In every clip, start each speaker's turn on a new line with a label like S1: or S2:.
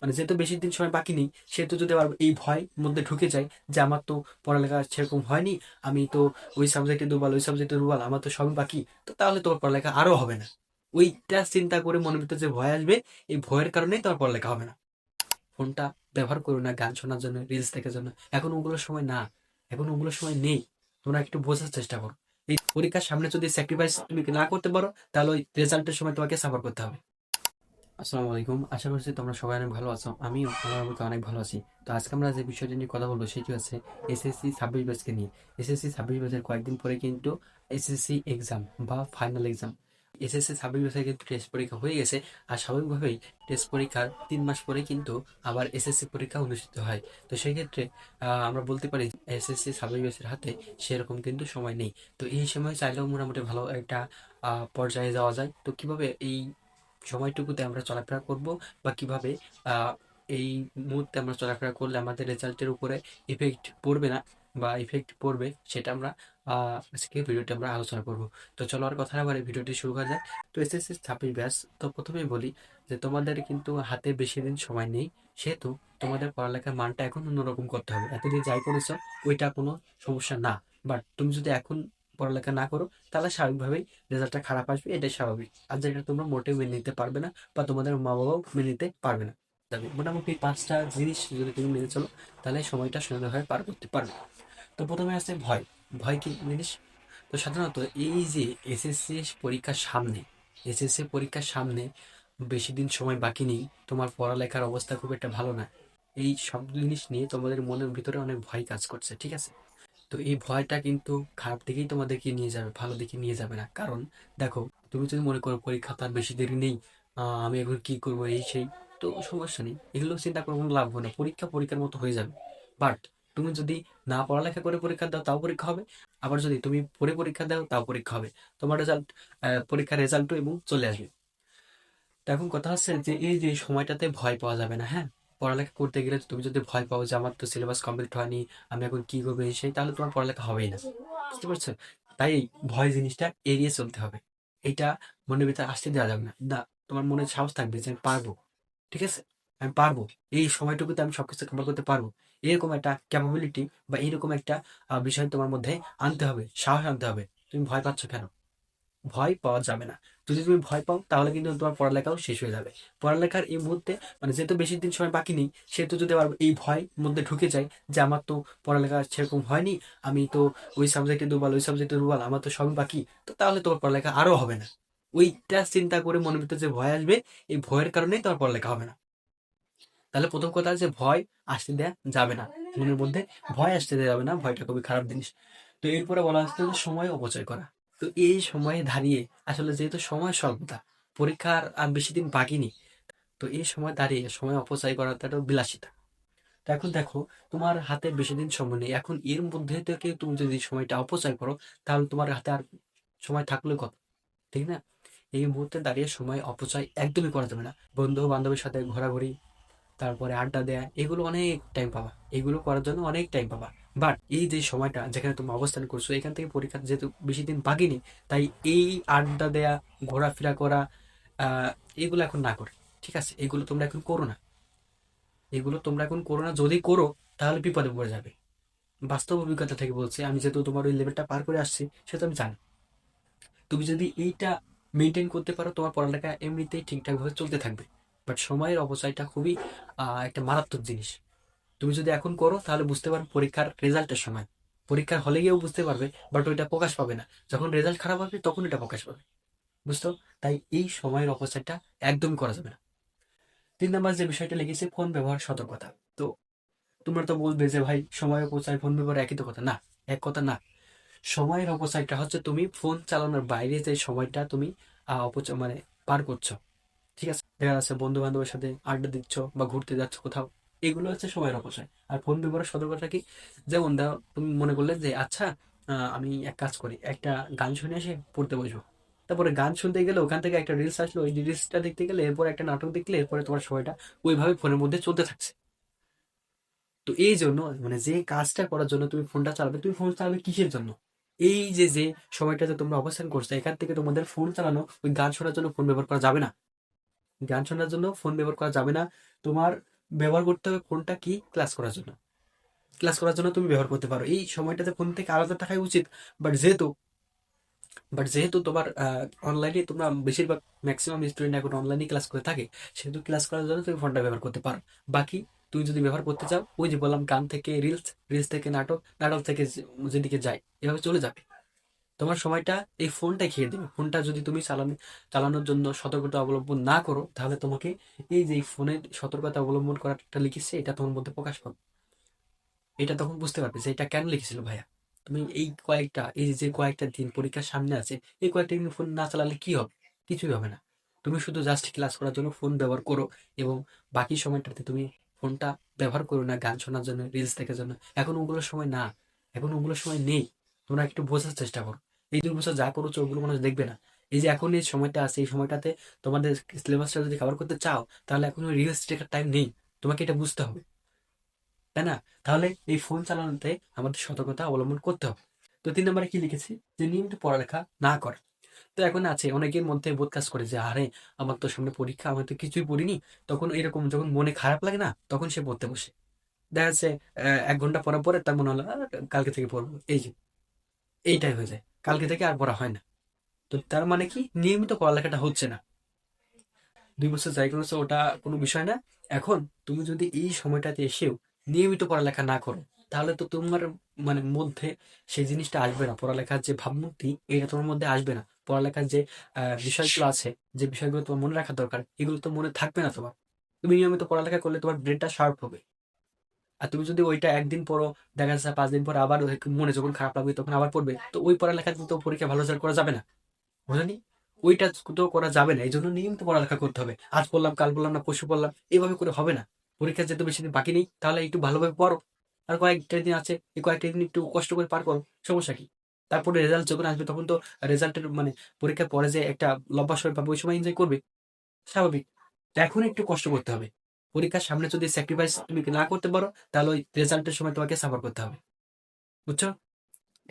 S1: মানে যেহেতু বেশি দিন সময় বাকি নেই, সেহেতু যদি আবার এই ভয় মধ্যে ঢুকে যায় যে আমার তো পড়ালেখা সেরকম হয়নি, আমি তো ওই সাবজেক্টে দুর্বল, ওই সাবজেক্টে দুর্বল, আমার তো সবই বাকি, তো তাহলে তোমার পড়ালেখা আরও হবে না। ওইটা চিন্তা করে মনের ভিতরে যে ভয় আসবে, এই ভয়ের কারণেই তোমার পড়ালেখা হবে না। ফোনটা ব্যবহার করো না, গান শোনার জন্য রিলস দেখার জন্য। এখন ওগুলোর সময় না, এখন ওগুলোর সময় নেই। তোমরা একটু বোঝার চেষ্টা করো। এই পরীক্ষার সামনে যদি স্যাক্রিফাইস তুমি না করতে পারো, তাহলে ওই রেজাল্টের সময় তোমাকে সাফার করতে হবে। আসসালামু আলাইকুম। আশা করছি তোমরা সবাই অনেক ভালো আছো। আমিও আমার মতো অনেক ভালো আছি। তো আজকে আমরা যে বিষয়টা নিয়ে কথা বলব সেটি হচ্ছে এসএসসি ছাব্বিশ ব্যাচকে নিয়ে। এসএসসি ছাব্বিশ ব্যাচের কয়েকদিন পরে কিন্তু এসএসসি এক্সাম বা ফাইনাল এক্সাম এসএসসি ছাব্বিশ ব্যাচের কিন্তু টেস্ট পরীক্ষা হয়ে গেছে আর স্বাভাবিকভাবেই টেস্ট পরীক্ষার তিন মাস পরে কিন্তু আবার এসএসসি পরীক্ষা অনুষ্ঠিত হয়। তো সেই ক্ষেত্রে আহ, আমরা বলতে পারি এসএসসি ছাব্বিশ ব্যাচের হাতে সেরকম কিন্তু সময় নেই। তো এই সময় চাইলেও মোটামুটি ভালো একটা পর্যায়ে যাওয়া যায়। তো কীভাবে এই সময়টুকুতে আমরা চলাফেরা করব বা কীভাবে এই মুহূর্তে আমরা চলাফেরা করলে আমাদের রেজাল্টের উপরে ইফেক্ট পড়বে না বা ইফেক্ট পড়বে সেটা আমরা আজকে ভিডিওটি আমরা আলোচনা করব। তো চলো আর কথা না বাড়ি ভিডিওটি শুরু করা যাক। তো এসএসসি ছাব্বিশ ব্যাস, তো প্রথমেই বলি যে তোমাদের কিন্তু হাতে বেশি দিন সময় নেই, সেহেতু তোমাদের পড়ালেখার মানটা এখন অন্যরকম করতে হবে। এতদিন যাই করেছ ওইটা কোনো সমস্যা না। বাট তুমি যদি এখন পড়ালেখা না করো, তাহলে স্বাভাবিকভাবেই রেজাল্টটা খারাপ আসবে, এটাই স্বাভাবিক। আর যেটা তোমরা মোটেও মেনে নিতে পারবে না বা তোমাদের মা বাবাও মেনে নিতে পারবে না। তবে মোটামুটি পাঁচটা জিনিস যদি তুমি মেনে চলো, তাহলে সময়টা সুন্দরভাবে পার করতে পারবে। তো প্রথমে আছে ভয়। ভয় কি জিনিস? তো সাধারণত এই যে এসএসসি পরীক্ষার সামনে এসএসসি পরীক্ষার সামনে বেশি দিন সময় বাকি নেই, তোমার পড়ালেখার অবস্থা খুব একটা ভালো না, এই সব জিনিস নিয়ে তোমাদের মনের ভিতরে অনেক ভয় কাজ করছে, ঠিক আছে? তো এই ভয়টা কিন্তু খারাপ দিকেই তোমাদেরকে নিয়ে যাবে, ভালো দিকে নিয়ে যাবে না। কারণ দেখো, তুমি যদি মনে করো পরীক্ষা তার বেশি দেরি নেই আমি এখন কি করব এই সেই, তো সমস্যা নেই। এগুলো চিন্তা করে কোনো লাভ হবে না, পরীক্ষা পরীক্ষার মতো হয়ে যাবে। বাট তুমি যদি না পড়ালেখা করে পরীক্ষা দাও, তাও পরীক্ষা হবে। আবার যদি তুমি পড়ে পরীক্ষা দাও, তাও পরীক্ষা হবে। তোমার রেজাল্ট পরীক্ষার রেজাল্টও এবং চলে আসবে। তো এখন কথা হচ্ছে যে, এই যে সময়টাতে ভয় পাওয়া যাবে না হ্যাঁ? পড়ালেখা করতে গেলে তুমি যদি ভয় পাও যে আমার তো সিলেবাস কমপ্লিট হয়নি, আমি এখন কি করব সেই, তাহলে তোমার পড়ালেখা হবেই না। বুঝতে পারছ? তাই ভয় জিনিসটা এড়িয়ে চলতে হবে। এটা মনের ভিতরে আসতে দেওয়া যাবে না। না, তোমার মনে সাহস থাকবে যে আমি পারব। ঠিক আছে? আমি পারব। এই সময়টুকুতে আমি সবকিছু কভার করতে পারব। এরকম একটা ক্যাপাবিলিটি বা এরকম একটা বিষয় তোমার মধ্যে আনতে হবে, সাহস আনতে হবে। তুমি ভয় পাচ্ছ কেন? ভয় পাওয়া যাবে না। যদি তুমি ভয় পাও, তাহলে কিন্তু তোমার পড়ালেখাও শেষ হয়ে যাবে। পড়ালেখার এই মুহূর্তে মানে যেহেতু বেশি দিন সময় বাকি নেই, সেহেতু যদি আবার এই ভয় মধ্যে ঢুকে যায় যে আমার তো পড়ালেখা সেরকম হয়নি, আমি তো ওই সাবজেক্টে দুর্বল, ওই সাবজেক্টে দুর্বল, আমার তো সবই বাকি, তো তাহলে তোমার পড়ালেখা আরও হবে না। ওইটা চিন্তা করে মনের ভিতরে যে ভয় আসবে, এই ভয়ের কারণেই তোমার পড়ালেখা হবে না। তাহলে প্রথম কথা যে ভয় আসতে দেওয়া যাবে না। মনের মধ্যে ভয় আসতে দেওয়া যাবে না, ভয়টা খুবই খারাপ জিনিস। তো এরপরে বলা হচ্ছে সময় অপচয় করা। তো এই সময়ে দাঁড়িয়ে আসলে যেহেতু সময় স্বল্পতা, পরীক্ষার আর বেশি দিন বাকি নেই, তো এই সময় দাঁড়িয়ে সময় অপচয় করাটা একটা বিলাসিতা। তো এখন দেখো, তোমার হাতে বেশি দিন সময় নেই, এখন এর মধ্যে থেকে তুমি যদি সময়টা অপচয় করো, তাহলে তোমার হাতে আর সময় থাকলে কত ঠিক না? এই মুহূর্তে দাঁড়িয়ে সময় অপচয় একদমই করা যাবে না। বন্ধু বান্ধবের সাথে ঘোরাঘুরি, তারপরে আড্ডা দেয়া, এগুলো অনেক টাইম পাবা। এগুলো করার জন্য অনেক টাইম পাবা। বাট এই যে সময়টা যেখানে তুমি অবস্থান করছ, এখান থেকে পরীক্ষা যেহেতু বেশি দিন বাকি নেই তাই এই আড্ডা দেয়া, ঘোরাফেরা করা এগুলো এখন না করে, ঠিক আছে? এগুলো তোমরা এখন করো না। এগুলো তোমরা এখন করো না, যদি করো, তাহলে বিপদে পড়ে যাবে। বাস্তব অভিজ্ঞতা থেকে বলছি, আমি যেহেতু তোমার ওই লেভেলটা পার করে আসছি, সেটা আমি জানি। তুমি যদি এইটা মেনটেন করতে পারো, তোমার পড়ালেখা এমনিতেই ঠিকঠাকভাবে চলতে থাকবে। বাট সময়ের অপচয়টা খুবই একটা মারাত্মক জিনিস। তুমি যদি এখন করো, তাহলে বুঝতে পারবে পরীক্ষার রেজাল্টের সময়। পরীক্ষার হলে গিয়েও বুঝতে পারবে বাট ওইটা প্রকাশ পাবে না। যখন রেজাল্ট খারাপ হবে, তখন এটা প্রকাশ পাবে। বুঝতো তাই এই সময়ের অপচয়টা একদমই করা যাবে না। তিন নাম্বার যে বিষয়টা লেগেছে, ফোন ব্যবহার সতর্কতা। তো তোমরা তো বলবে যে, ভাই, সময় অপচয়, ফোন ব্যবহার একই তো কথা। না, এক কথা না। সময়ের অপচয়টা হচ্ছে তুমি ফোন চালানোর বাইরে যে সময়টা তুমি অপচয় মানে পার করছ। ঠিক আছে? দেখা যাচ্ছে বন্ধু বান্ধবের সাথে আড্ডা দিচ্ছ বা ঘুরতে যাচ্ছ কোথাও। এগুলো হচ্ছে সময়ের অপচয়। আর ফোন ব্যবহারের সতর্কতা কি? যেমন দাও তুমি মনে করলে যে আচ্ছা আমি এক কাজ করি, একটা গান শুনে এসে পড়তে বসবো। তারপরে গান শুনতে গেলে ওখান থেকে একটা রিলস আসলো, ওই রিলসটা দেখতে গেলে এরপর একটা নাটক দেখলে এরপরে তোমার সময়টা ওইভাবে ফোনের মধ্যে চলতে থাকছে। তো এই জন্য মানে যে কাজটা করার জন্য তুমি ফোনটা চালাবে, তুমি ফোন চালাবে কিসের জন্য? এই যে যে সময়টাতে তোমরা অবস্থান করছ, এখান থেকে তোমাদের ফোন চালানো, ওই গান শোনার জন্য ফোন ব্যবহার করা যাবে না। গান শোনার জন্য ফোন ব্যবহার করা যাবে না। তোমার ব্যবহার করতে হবে ফোনটা কি ক্লাস করার জন্য। ক্লাস করার জন্য তুমি ব্যবহার করতে পারো। এই সময়টাতে ফোন থেকে আলাদা থাকাই উচিত। বাট যেহেতু বাট যেহেতু তোমার অনলাইনে তোমরা বেশিরভাগ ম্যাক্সিমাম স্টুডেন্ট এখন অনলাইনে ক্লাস করে থাকে, সেহেতু ক্লাস করার জন্য তুমি ফোনটা ব্যবহার করতে পারো। বাকি তুমি যদি ব্যবহার করতে চাও, ওই যে বললাম, গান থেকে রিলস রিলস থেকে নাটক নাটক থেকে যেদিকে যায়, এভাবে চলে যাবে। তোমার সময়টা এই ফোনটা খেয়ে দেবে। ফোনটা যদি তুমি চালানো, চালানোর জন্য সতর্কতা অবলম্বন না করো, তাহলে তোমাকে এই যে ফোনের সতর্কতা অবলম্বন করাটা লিখেছে, এটা তোমার মধ্যে প্রকাশ পাবে। এটা তখন বুঝতে পারবে যে এটা কেন লিখেছিল ভাইয়া। তুমি এই কয়েকটা, এই যে কয়েকটা দিন পরীক্ষার সামনে আছে, এই কয়েকটা দিন ফোন না চালালে কি হবে? কিছুই হবে না। তুমি শুধু জাস্ট ক্লাস করার জন্য ফোন ব্যবহার করো এবং বাকি সময়টাতে তুমি ফোনটা ব্যবহার করো না, গান শোনার জন্য রিলস দেখার জন্য। এখন ওগুলোর সময় না। এখন ওগুলোর সময় নেই। তোমরা একটু বোঝার চেষ্টা করো। এই দুই বছর যা করছ, ওগুলো মানুষ দেখবে না। এই যে এখন এই সময়টা আছে, এই সময়টাতে তোমাদের সিলেবাসটা যদি কভার করতে চাও, তাহলে এখন রিলস দেখার টাইম নেই। তোমাকে এটা বুঝতে হবে। তাই না? তাহলে এই ফোন চালানোতে আমাদের সতর্কতা অবলম্বন করতে হবে। তো তিন নম্বরে কি লিখেছি? যে নিয়মিত পড়ালেখা না করা। তো এখন আছে, অনেকের মধ্যে বোধ কাজ করে যে, আরে, আমার তো সামনে পরীক্ষা, আমি তো কিছুই পড়িনি। তখন এরকম যখন মনে খারাপ লাগে না, তখন সে পড়তে বসে। দেখা যাচ্ছে এক ঘণ্টা পড়ার পরে তার মনে হলো কালকে থেকে পড়ব। এই যে এইটাই হয়ে যায়। কালকে থেকে আর পড়া হয় না। তো তার মানে কি? নিয়মিত পড়ালেখাটা হচ্ছে না। দুই বছর যাই করেছ ওটা কোনো বিষয় না। এখন তুমি যদি এই সময়টাতে এসেও নিয়মিত পড়ালেখা না করো, তাহলে তো তোমার মানে মধ্যে সেই জিনিসটা আসবে না। পড়ালেখার যে ভাবমূর্তি, এটা তোমার মধ্যে আসবে না। পড়ালেখার যে বিষয়গুলো আছে, যে বিষয়গুলো তোমার মনে রাখা দরকার, এগুলো তো মনে থাকবে না তোমার। তুমি নিয়মিত পড়ালেখা করলে তোমার ব্রেনটা শার্প হবে। আর তুমি যদি ওইটা একদিন পড়ো, দেখা যাচ্ছে পাঁচ দিন পর আবার মনে যখন খারাপ লাগবে তখন আবার পড়বে। তো ওই পড়ালেখা দিয়ে তো পরীক্ষা ভালো রেজাল্ট করা যাবে না। বুঝলি ওইটা তো করা যাবে না। এই জন্য নিয়মিত পড়ালেখা করতে হবে। আজ পড়লাম, কাল পড়লাম না, পরশু পড়লাম এইভাবে করে হবে না। পরীক্ষা যেহেতু বেশি দিন বাকি নেই, তাহলে একটু ভালোভাবে পড়ো। আর কয়েকটা দিন আছে, এই কয়েকটা দিন একটু কষ্ট করে পার করো, সমস্যা কি? তারপরে রেজাল্ট যখন আসবে, তখন তো রেজাল্টের মানে পরীক্ষার পরে যে একটা লম্বা সময় পাবে, ওই সময় এনজয় করবে। স্বাভাবিক। এখন একটু কষ্ট করতে হবে। পরীক্ষার সামনে যদি স্যাক্রিফাইস তুমি না করতে পারো, তাহলে ওই রেজাল্টের সময় তোমাকে সাফার করতে হবে। বুঝছ?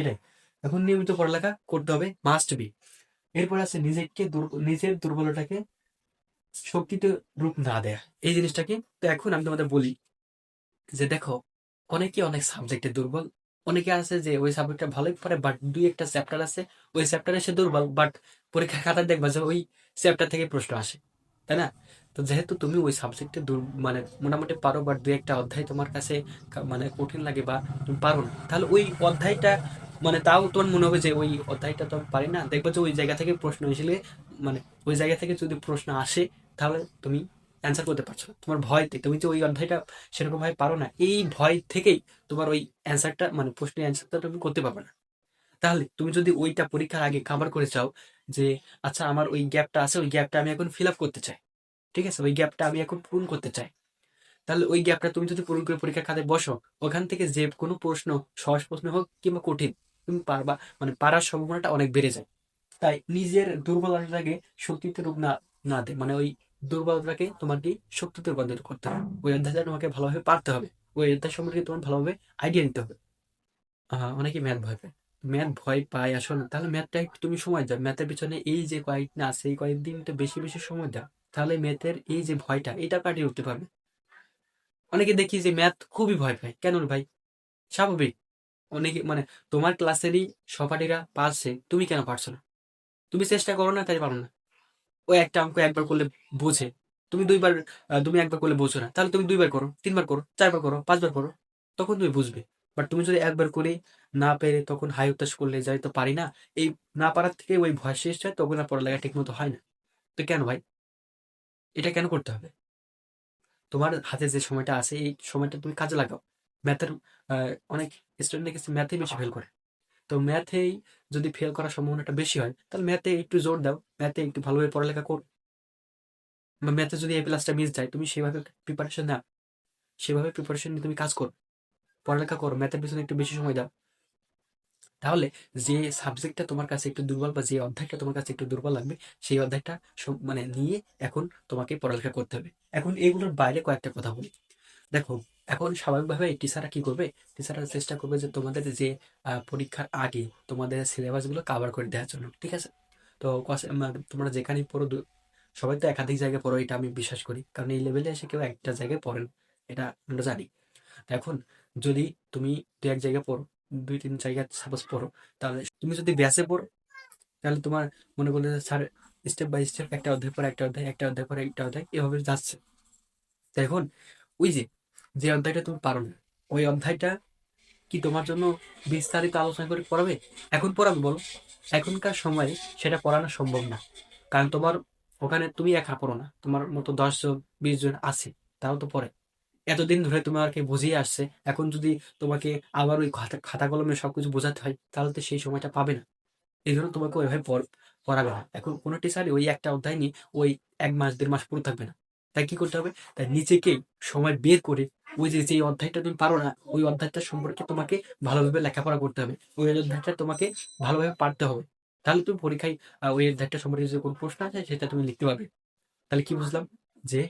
S1: এটাই। এখন নিয়মিত পড়ালেখা করতে হবে মাস্ট বি এরপর আছে নিজেকে নিজের দুর্বলতাকে শক্তিতে রূপ না দেয়া। এই জিনিসটাকে তো এখন আমি তোমাদের বলি যে দেখো, অনেকে অনেক সাবজেক্টে দুর্বল, অনেকে আছে যে ওই সাবজেক্টটা ভালোই পারে বাট দুই একটা চ্যাপ্টার আছে, ওই চ্যাপ্টারে সে দুর্বল বাট পরীক্ষার খাতা দেখবা যে ওই চ্যাপ্টার থেকে প্রশ্ন আসে, তাই না? তো যেহেতু তুমি ওই সাবজেক্টে দূর মানে মোটামুটি পারো বাট দু একটা অধ্যায় তোমার কাছে মানে কঠিন লাগে বা তুমি পারো না, তাহলে ওই অধ্যায়টা মানে তাও তোমার মনে হবে যে ওই অধ্যায়টা তো আমি পারি না। দেখবে যে ওই জায়গা থেকে প্রশ্ন এসে মানে ওই জায়গা থেকে যদি প্রশ্ন আসে, তাহলে তুমি অ্যান্সার করতে পারছ। তোমার ভয়তে, তুমি যে ওই অধ্যায়টা সেরকম ভাবে পারো না, এই ভয় থেকেই তোমার ওই অ্যান্সারটা মানে প্রশ্নের অ্যান্সারটা তুমি করতে পারবে না। তাহলে তুমি যদি ওইটা পরীক্ষার আগে কাভার করে চাও যে আচ্ছা আমার ওই গ্যাপটা আছে, ওই গ্যাপটা আমি এখন ফিল আপ করতে চাই। ঠিক আছে? ওই গ্যাপটা আমি এখন পূরণ করতে চাই। তাহলে ওই গ্যাপটা তুমি যদি পূরণ করে পরীক্ষার খাতায় বসো, ওখান থেকে যে কোনো প্রশ্ন, সহজ প্রশ্ন হোক কিংবা কঠিন, তুমি পারবা মানে পারার সম্ভাবনাটা অনেক বেড়ে যায়। তাই নিজের দুর্বলতাকে শক্তিতে রূপ না না দে মানে ওই দুর্বলতাকে তোমাকে শক্তিতে রূপান্তর করতে হবে। ওই অধ্যায়টা তোমাকে ভালোভাবে পারতে হবে। ওই অধ্যায় সম্পর্কে তোমার ভালোভাবে আইডিয়া নিতে হবে। অনেকে ম্যাথ ভয় পায়। ম্যাথ ভয় পায় আসলে। তাহলে ম্যাথটা একটু তুমি সময় দাও। ম্যাথের পিছনে এই যে কয়েকদিন আছে, এই কয়েকদিন একটু বেশি বেশি সময় দাও। তাহলে ম্যাথের এই যে ভয়টা, এটা কাটিয়ে উঠতে পারবে। অনেকে দেখি যে ম্যাথ খুবই ভয় পায়। কেন ভাই? স্বাভাবিক। অনেকে মানে তোমার ক্লাসেরই সহপাঠীরা পারছে, তুমি কেন পারছ না? তুমি চেষ্টা করো না, তাই পারো না। ওই একটা অঙ্ক একবার করলে বোঝে। তুমি দুইবার তুমি একবার করলে বোঝো না। তাহলে তুমি দুইবার করো, তিনবার করো, চারবার করো, পাঁচবার করো, তখন তুমি বুঝবে। বাট তুমি যদি একবার করে না পেরে তখন হাই উত্তাস করলে যাই তো পারি না, এই না পারার থেকে ওই ভয় শেষ হয়, তখন আর পড়ালেখা ঠিক মতো হয় না। তো কেন ভাই? এটা কেন করতে হবে? তোমার হাতে যে সময়টা আছে, এই সময়টা তুমি কাজে লাগাও। ম্যাথের অনেক স্টুডেন্ট দেখেছি ম্যাথেই বেশি ফেল করে। তো ম্যাথেই যদি ফেল করার সম্ভাবনাটা বেশি হয়, তাহলে ম্যাথে একটু জোর দাও। ম্যাথে একটু ভালোভাবে পড়ালেখা করো। বা ম্যাথে যদি এই প্লাসটা মিস যায়, তুমি সেভাবে প্রিপারেশন নাও। সেভাবে প্রিপারেশন নিয়ে তুমি কাজ করো। পড়ালেখা করো। ম্যাথের পিছনে একটু বেশি সময় দাও। তাহলে যে সাবজেক্টটা তোমার কাছে একটু দুর্বল বা যে অধ্যায়টা তোমার কাছে একটু দুর্বল লাগবে, সেই অধ্যায়টা মানে নিয়ে এখন তোমাকে পড়ালেখা করতে হবে। এখন এগুলোর বাইরে কয়েকটা কথা বলি। দেখো, এখন স্বাভাবিকভাবে টিচাররা কি করবে? টিচাররা চেষ্টা করবে যে তোমাদের যে পরীক্ষার আগে তোমাদের সিলেবাসগুলো কাভার করে দেওয়ার জন্য, ঠিক আছে? তো তোমরা যেখানেই পড়ো সবাই তো একাধিক জায়গায় পড়ো, এটা আমি বিশ্বাস করি। কারণ এই লেভেলে এসে কেউ একটা জায়গায় পড়ে না, এটা আমরা জানি। এখন যদি তুমি দু এক জায়গায় পড়ো দুই তিন জায়গায় সাপোজ পড়ো। তাহলে তুমি যদি ব্যাসে পড়ো, তাহলে তোমার মনে করলে স্যার স্টেপ বাই স্টেপ একটা অধ্যায় পর একটা অধ্যায় একটা অধ্যায় পর একটা অধ্যায় এভাবে যাচ্ছে। তো এখন ওই যে যে অধ্যায়টা তুমি পারো না, ওই অধ্যায়টা কি তোমার জন্য বিস্তারিত আলোচনা করে পড়াবে? এখন পড়াবে বলো। এখনকার সময়ে সেটা পড়ানো সম্ভব না। কারণ তোমার ওখানে তুমি একা পড়ো না, তোমার মতো দশ জন, বিশ জন আছে তাও তো পড়ে। এতদিন ধরে তোমাকে বুঝিয়ে আসছে, এখন যদি তোমাকে আবার ওই খাতা খাতা কলমে সবকিছু বোঝাতে হয়, তাহলে তো সেই সময়টা পাবে না। এই জন্য তোমাকে ওইভাবে পড়াবে না। এখন কোনো টিচারই ওই একটা অধ্যায় নিয়ে ওই এক মাস, দেড় মাস পুরো থাকবে না। তাই কি করতে হবে? তাই নিজেকেই সময় বের করে ওই যে যে অধ্যায়টা তুমি পারো না, ওই অধ্যায়টা সম্পর্কে তোমাকে ভালোভাবে লেখাপড়া করতে হবে। ওই অধ্যায়টা তোমাকে ভালোভাবে পারতে হবে। তাহলে তুমি পরীক্ষায় ওই অধ্যায়টা সম্পর্কে যে কোনো প্রশ্ন আছে, সেটা তুমি লিখতে পারবে। তাহলে কি বুঝলাম? যে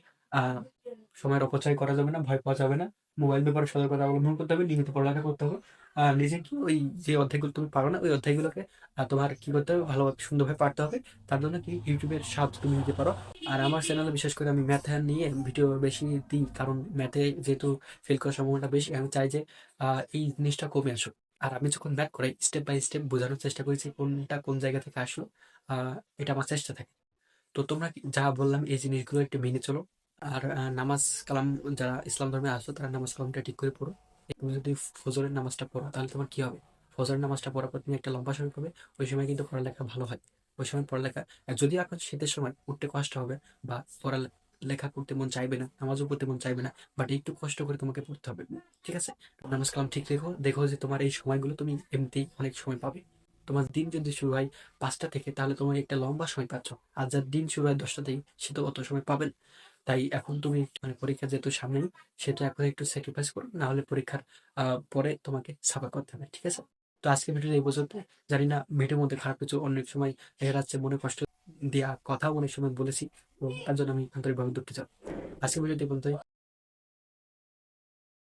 S1: সময়ের অপচয় করা যাবে না, ভয় পাওয়া যাবে না। মোবাইল ব্যাপারে সতর্কতা অবলম্বন করতে হবে, নিয়মিত পড়ালেখা করতে হবে। আর নিজেকে ওই যে অধ্যায়গুলো তুমি পারো না, ওই অধ্যায়গুলোকে তোমার কি করতে হবে? ভালোভাবে, সুন্দরভাবে পারতে হবে। তার জন্য কি ইউটিউবের সাহায্য তুমি নিতে পারো। আর আমার চ্যানেলে বিশেষ করে আমি ম্যাথ নিয়ে ভিডিও বেশি দিই, কারণ ম্যাথে যেহেতু ফেল করার সম্ভাবনাটা বেশি, আমি চাই যে এই জিনিসটা কমে আসুক। আর আমি যখন ম্যাথ করাই স্টেপ বাই স্টেপ বোঝানোর চেষ্টা করেছি কোনটা কোন জায়গা থেকে আসলো এটা আমার চেষ্টা থাকে। তো তোমরা যা বললাম, এই জিনিসগুলো একটু মেনে চলো। আর নামাজ কালাম, যারা ইসলাম ধর্মে আসো তারা নামাজ কালামটা ঠিক করে পড়ো। তুমি যদি ফজরের নামাজটা পড়ো, তাহলে তোমার কি হবে? ফজরের নামাজটা পড়ার পর তুমি একটা লম্বা সময় পাবে, ওই সময় কিন্তু পড়ালেখা ভালো হয়। ওই সময় পড়ালেখা যদি এখন শীতের সময় উঠতে কষ্ট হবে বা পড়ালেখা করতে মন চাইবে না, নামাজও পড়তে মন চাইবে না বাট একটু কষ্ট করে তোমাকে পড়তে হবে, ঠিক আছে? নামাজ কালাম ঠিক রেখো, দেখো যে তোমার এই সময়গুলো তুমি এমনিতেই অনেক সময় পাবে। তোমার দিন যদি শুরু হয় পাঁচটা থেকে, তাহলে তোমার একটা লম্বা সময় পাচ্ছ, আর যার দিন শুরু হয় দশটা থেকে, সে তো অত সময় পাবেন তাই এখন তুমি মানে পরীক্ষা যেহেতু সামনে, সেটা এখন একটু স্যাক্রিফাইস করো না হলে পরীক্ষার পরে তোমাকে সাফা করতে হবে, ঠিক আছে? তো আজকে ভিডিওটা এই পর্যন্ত। জানি না ভিডিওর মধ্যে খারাপ কিছু অনেক সময় দেখা যাচ্ছে মনে কষ্ট দেওয়া কথা অনেক সময় বলেছি, তো তার জন্য আমি আন্তরিকভাবে দুঃখিত। আজকে ভিডিওটি পর্যন্তই।